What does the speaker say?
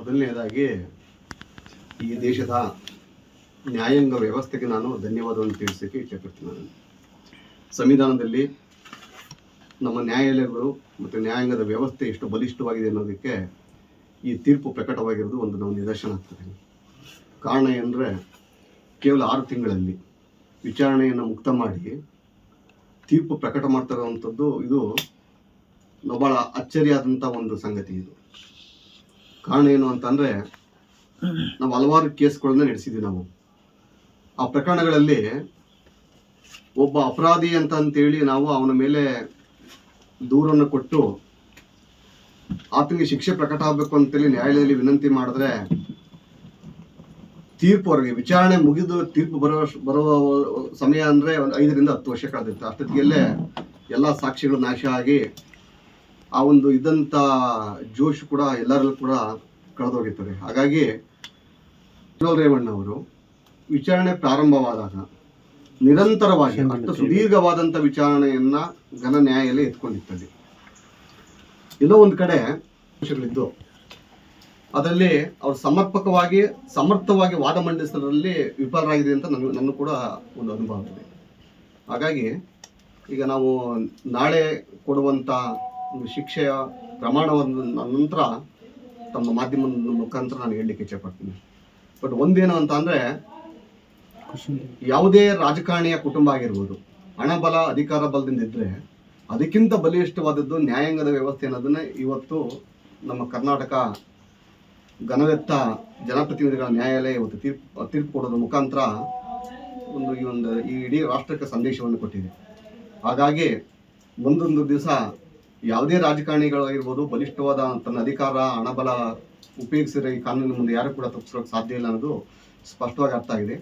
ಮೊದಲನೇದಾಗಿ ಈ ದೇಶದ ನ್ಯಾಯಾಂಗ ವ್ಯವಸ್ಥೆಗೆ ನಾನು ಧನ್ಯವಾದವನ್ನು ತಿಳಿಸೋಕ್ಕೆ ಇಷ್ಟಪಡ್ತೀನಿ ನಾನು. ಸಂವಿಧಾನದಲ್ಲಿ ನಮ್ಮ ನ್ಯಾಯಾಲಯಗಳು ಮತ್ತು ನ್ಯಾಯಾಂಗದ ವ್ಯವಸ್ಥೆ ಎಷ್ಟು ಬಲಿಷ್ಠವಾಗಿದೆ ಅನ್ನೋದಕ್ಕೆ ಈ ತೀರ್ಪು ಪ್ರಕಟವಾಗಿರೋದು ಒಂದು ನಾವು ನಿದರ್ಶನ ಆಗ್ತದೆ. ಕಾರಣ ಏನಂದರೆ ಕೇವಲ ಆರು ತಿಂಗಳಲ್ಲಿ ವಿಚಾರಣೆಯನ್ನು ಮುಕ್ತ ಮಾಡಿ ತೀರ್ಪು ಪ್ರಕಟ ಮಾಡ್ತಕ್ಕಂಥದ್ದು ಇದು ಭಾಳ ಅಚ್ಚರಿಯಾದಂಥ ಒಂದು ಸಂಗತಿ ಇದು. ಕಾರಣ ಏನು ಅಂತಂದರೆ, ನಾವು ಹಲವಾರು ಕೇಸ್ಗಳನ್ನ ನಡೆಸಿದ್ವಿ ನಾವು. ಆ ಪ್ರಕರಣಗಳಲ್ಲಿ ಒಬ್ಬ ಅಪರಾಧಿ ಅಂತ ಅಂತೇಳಿ ನಾವು ಅವನ ಮೇಲೆ ದೂರನ್ನು ಕೊಟ್ಟು ಆತನಿಗೆ ಶಿಕ್ಷೆ ಪ್ರಕಟ ಆಗಬೇಕು ಅಂತೇಳಿ ನ್ಯಾಯಾಲಯದಲ್ಲಿ ವಿನಂತಿ ಮಾಡಿದ್ರೆ ತೀರ್ಪು ಅವರಿಗೆ, ವಿಚಾರಣೆ ಮುಗಿದು ತೀರ್ಪು ಬರೋ ಬರುವ ಸಮಯ ಅಂದರೆ ಒಂದು ಐದರಿಂದ ಹತ್ತು ವರ್ಷ ಕಳೆದಿತ್ತು. ಅಷ್ಟೊತ್ತಿಗೆಲ್ಲೇ ಎಲ್ಲ ಸಾಕ್ಷಿಗಳು ನಾಶ ಆಗಿ ಆ ಒಂದು ಇದ್ದಂಥ ಜೋಶ್ ಕೂಡ ಎಲ್ಲರಲ್ಲೂ ಕೂಡ ಕಳೆದೋಗಿರ್ತದೆ ಹಾಗಾಗಿ ವಿನೋದ್ ರೇವಣ್ಣ ಅವರು ವಿಚಾರಣೆ ಪ್ರಾರಂಭವಾದಾಗ ನಿರಂತರವಾಗಿ ಅಷ್ಟು ಸುದೀರ್ಘವಾದಂಥ ವಿಚಾರಣೆಯನ್ನ ಘನ ನ್ಯಾಯಾಲಯ ಎತ್ಕೊಂಡಿರ್ತದೆ ಎಲ್ಲೋ ಒಂದು ಕಡೆ ಅಂಶಗಳಿದ್ದು ಅದರಲ್ಲಿ ಅವರು ಸಮರ್ಪಕವಾಗಿ ಸಮರ್ಥವಾಗಿ ವಾದ ಮಂಡಿಸೋದ್ರಲ್ಲಿ ವಿಫಲರಾಗಿದೆ ಅಂತ ನನ್ನ ನನ್ನ ಕೂಡ ಒಂದು ಅನುಭವ ಇದೆ. ಹಾಗಾಗಿ ಈಗ ನಾವು ನಾಳೆ ಕೊಡುವಂಥ ಒಂದು ಶಿಕ್ಷೆಯ ಪ್ರಮಾಣವನ್ನು ನಂತರ ತಮ್ಮ ಮಾಧ್ಯಮದ ಮುಖಾಂತರ ನಾನು ಹೇಳಲಿಕ್ಕೆ ಇಚ್ಛೆಪಡ್ತೀನಿ. ಬಟ್ ಒಂದೇನು ಅಂತ ಅಂದರೆ, ಯಾವುದೇ ರಾಜಕಾರಣಿಯ ಕುಟುಂಬ ಆಗಿರ್ಬೋದು, ಹಣ ಬಲ ಅಧಿಕಾರ ಬಲದಿಂದ ಇದ್ದರೆ ಅದಕ್ಕಿಂತ ಬಲಿಷ್ಠವಾದದ್ದು ನ್ಯಾಯಾಂಗದ ವ್ಯವಸ್ಥೆ ಅನ್ನೋದನ್ನ ಇವತ್ತು ನಮ್ಮ ಕರ್ನಾಟಕ ಘನವೆತ್ತ ಜನಪ್ರತಿನಿಧಿಗಳ ನ್ಯಾಯಾಲಯ ಇವತ್ತು ತೀರ್ಪು ತೀರ್ಪು ಕೊಡೋದ್ರ ಮುಖಾಂತರ ಒಂದು ಈ ಒಂದು ಈ ಇಡೀ ರಾಷ್ಟ್ರಕ್ಕೆ ಸಂದೇಶವನ್ನು ಕೊಟ್ಟಿದೆ. ಹಾಗಾಗಿ ಮುಂದೊಂದು ದಿವಸ ಯಾವುದೇ ರಾಜಕಾರಣಿಗಳಾಗಿರ್ಬೋದು ಬಲಿಷ್ಠವಾದ ತನ್ನ ಅಧಿಕಾರ, ಹಣಬಲ ಉಪಯೋಗಿಸಿದ್ರೆ ಈ ಕಾನೂನಿನ ಮುಂದೆ ಯಾರು ಕೂಡ ತಪ್ಪಿಸೋಕೆ ಸಾಧ್ಯ ಇಲ್ಲ ಅನ್ನೋದು ಸ್ಪಷ್ಟವಾಗಿ ಅರ್ಥ ಆಗಿದೆ.